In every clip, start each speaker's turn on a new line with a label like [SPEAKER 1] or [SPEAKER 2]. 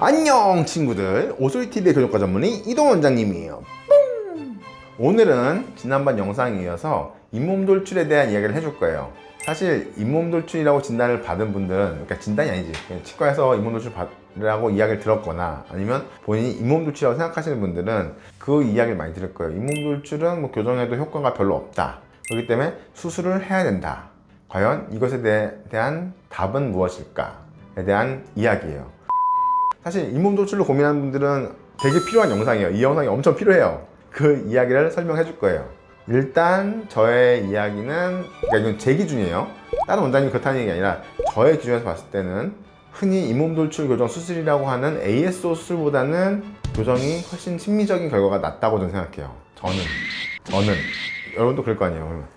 [SPEAKER 1] 안녕 친구들. 오소리TV의 교정과 전문의 이동 원장님이에요. 뿡! 오늘은 지난번 영상에 이어서 잇몸 돌출에 대한 이야기를 해줄 거예요. 사실 잇몸 돌출이라고 진단을 받은 분들은 그러니까 진단이 아니지. 치과에서 잇몸 돌출 받으라고 이야기를 들었거나 아니면 본인이 잇몸 돌출이라고 생각하시는 분들은 그 이야기를 많이 들을 거예요. 잇몸 돌출은 뭐 교정해도 효과가 별로 없다. 그렇기 때문에 수술을 해야 된다. 과연 이것에 대, 대한 답은 무엇일까에 대한 이야기예요 사실 잇몸 돌출로 고민하는 분들은 되게 필요한 영상이에요. 이 영상이 엄청 필요해요. 그 이야기를 설명해 줄 거예요. 일단 저의 이야기는 그러니까 이건 제 기준이에요. 다른 원장님이 그렇다는 얘기 아니라 저의 기준에서 봤을 때는 흔히 잇몸 돌출 교정 수술이라고 하는 ASO 수술보다는 교정이 훨씬 심미적인 결과가 낫다고 저는 생각해요. 저는 저는 여러분도 그럴 거 아니에요.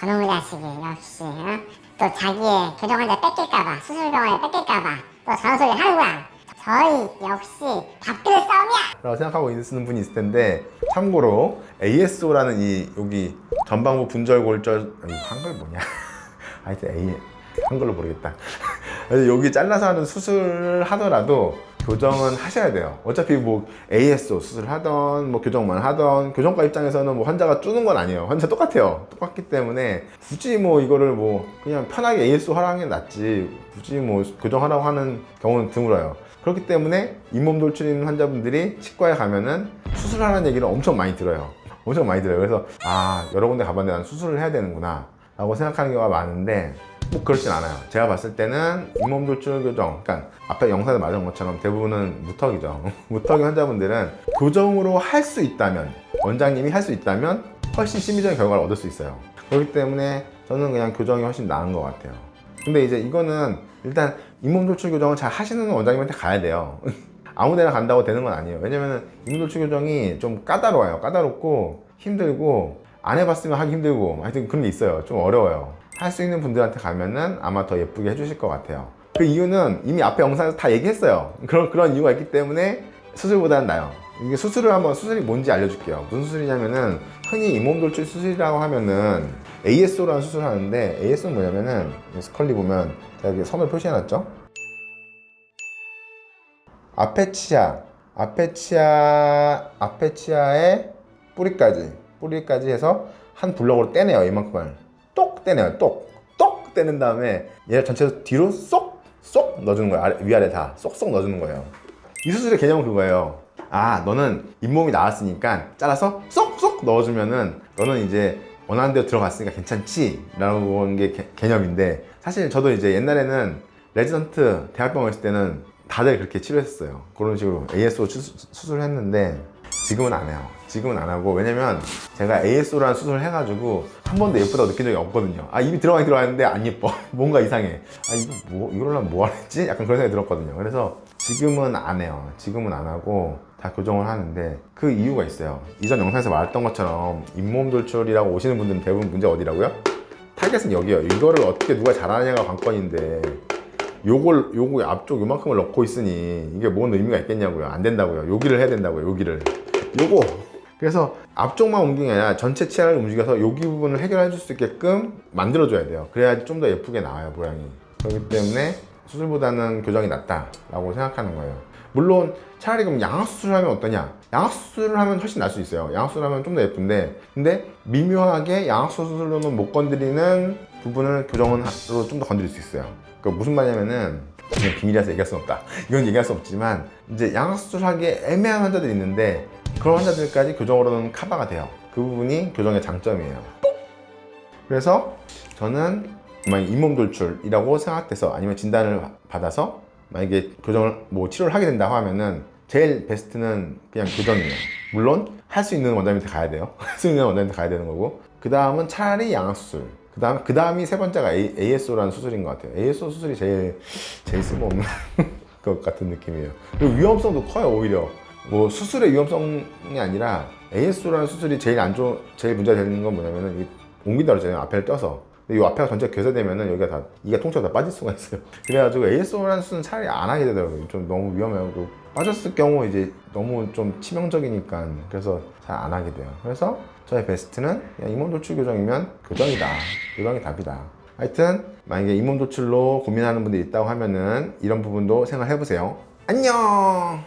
[SPEAKER 2] 저놈의 자식이 역시 어? 또 자기의 교정 환자 뺏길까봐 수술병원에 뺏길까봐 또 저런 소리 하는 거야 저희 역시 밥그릇 싸움이야.
[SPEAKER 1] 라고 생각하고 있는 분이 있을 텐데 참고로 ASO라는 이 여기 전방부 분절골절 아니, 한글 뭐냐? 하여튼 A 한글로 모르겠다. 여기 잘라서 하는 수술을 하더라도 교정은 하셔야 돼요 어차피 뭐 ASO 수술 하던 뭐 교정만 하던 교정과 입장에서는 뭐 환자가 쪼는 건 아니에요 환자 똑같아요 똑같기 때문에 굳이 뭐 이거를 뭐 그냥 편하게 ASO 하라는 게 낫지 굳이 뭐 교정하라고 하는 경우는 드물어요 그렇기 때문에 잇몸 돌출 있는 환자분들이 치과에 가면은 수술하는 얘기를 엄청 많이 들어요. 엄청 많이 들어요. 그래서 아 여러 군데 가봤는데 난 수술을 해야 되는구나 라고 생각하는 경우가 많은데 꼭 그렇진 않아요. 제가 봤을 때는 잇몸 돌출 교정, 그러니까 앞에 영상에 말한 것처럼 대부분은 무턱이죠. 무턱이 환자분들은 교정으로 할 수 있다면 원장님이 할 수 있다면 훨씬 심리적인 결과를 얻을 수 있어요. 그렇기 때문에 저는 그냥 교정이 훨씬 나은 것 같아요. 근데 이제 이거는 일단 잇몸 돌출 교정을 잘 하시는 원장님한테 가야 돼요. 아무 데나 간다고 되는 건 아니에요. 왜냐면 잇몸 돌출 교정이 좀 까다로워요. 까다롭고 힘들고 안 해봤으면 하기 힘들고 하여튼 그런 게 있어요. 좀 어려워요. 할 수 있는 분들한테 가면은 아마 더 예쁘게 해주실 것 같아요. 그 이유는 이미 앞에 영상에서 다 얘기했어요. 그런 그런 이유가 있기 때문에 수술보다는 나요. 이게 수술을 한번 수술이 뭔지 알려줄게요. 무슨 수술이냐면은 흔히 잇몸 돌출 수술이라고 하면은 ASO라는 수술을 하는데 ASO는 뭐냐면은 스컬리 보면 제가 여기 선을 표시해놨죠. 아페치아, 아페치아, 아페치아의 뿌리까지, 뿌리까지 해서 한 블럭으로 떼내요. 이만큼을 똑 떼내요. 똑, 똑 떼는 다음에 얘 전체에서 뒤로 쏙, 쏙 넣어주는 거예요. 아래, 위아래 다 쏙쏙 넣어주는 거예요. 이 수술의 개념은 그거예요. 아, 너는 잇몸이 나왔으니까 잘라서 쏙쏙 넣어주면은 너는 이제 원하는 대로 들어갔으니까 괜찮지? 라고 하는 게 개, 개념인데 사실 저도 이제 옛날에는 레지던트 대학병원 있을 때는 다들 그렇게 치료했어요. 그런 식으로 ASO 수술, 수술을 했는데 지금은 안 해요. 지금은 안 하고 왜냐면 제가 ASO라는 수술을 해가지고 한 번도 예쁘다고 느낀 적이 없거든요. 아 입이 들어가긴 들어갔는데 안 예뻐. 뭔가 이상해. 아 이거 뭐 이걸 하면 뭐 하랬지? 약간 그런 생각이 들었거든요. 그래서 지금은 안 해요. 지금은 안 하고 다 교정을 하는데 그 이유가 있어요. 이전 영상에서 말했던 것처럼 잇몸 돌출이라고 오시는 분들은 대부분 문제 어디라고요? 타겟은 여기요. 이거를 어떻게 누가 잘하느냐가 관건인데 요걸 요거 앞쪽 요만큼을 넣고 있으니 이게 뭔 의미가 있겠냐고요. 안 된다고요. 여기를 해야 된다고요. 여기를. 요거. 그래서 앞쪽만 움직이는 게 아니라 전체 치아를 움직여서 여기 부분을 해결해 줄 수 있게끔 만들어 줘야 돼요. 그래야지 좀 더 예쁘게 나와요, 모양이. 그렇기 때문에 수술보다는 교정이 낫다라고 생각하는 거예요. 물론 차라리 그럼 양악수술을 하면 어떠냐? 양악수술을 하면 훨씬 나을 수 있어요. 양악수술을 하면 좀 더 예쁜데 근데 미묘하게 양악수술로는 못 건드리는 부분을 교정으로 좀 더 건드릴 수 있어요. 그 무슨 말이냐면은 그냥 비밀이라서 얘기할 수 없다. 이건 얘기할 수 없지만 이제 양악수술하기 애매한 환자들이 있는데 그런 환자들까지 교정으로는 커버가 돼요. 그 부분이 교정의 장점이에요. 그래서 저는 잇몸 돌출이라고 생각돼서 아니면 진단을 받아서 만약에 교정을 뭐 치료를 하게 된다고 하면은 제일 베스트는 그냥 교정이에요. 물론 할 수 있는 원장님한테 가야 돼요. 할 수 있는 원장님한테 가야 되는 거고 그 다음은 차라리 양악수술. 그 다음 그 다음이 세 번째가 A, ASO라는 수술인 것 같아요. ASO 수술이 제일 제일 쓸모없는 것 같은 느낌이에요. 그리고 위험성도 커요 오히려. 뭐 수술의 위험성이 아니라 ASO라는 수술이 제일 안 좋, 제일 문제가 되는 건 뭐냐면은 이 옮긴다 그러잖아요. 앞에를 떼서. 근데 이 앞에가 전체가 괴사되면은 여기가 다 이가 통째로 다 빠질 수가 있어요. 그래가지고 ASO라는 수술은 차라리 안 하게 되더라고요. 좀 너무. 또 빠졌을 경우 이제 너무 좀 치명적이니까 그래서 잘 안 하게 돼요. 그래서 저의 베스트는 그냥 잇몸 돌출 교정이면 교정이다. 교정이 답이다. 하여튼 만약에 잇몸 돌출로 고민하는 분들이 있다고 하면은 이런 부분도 생각해 보세요. 안녕.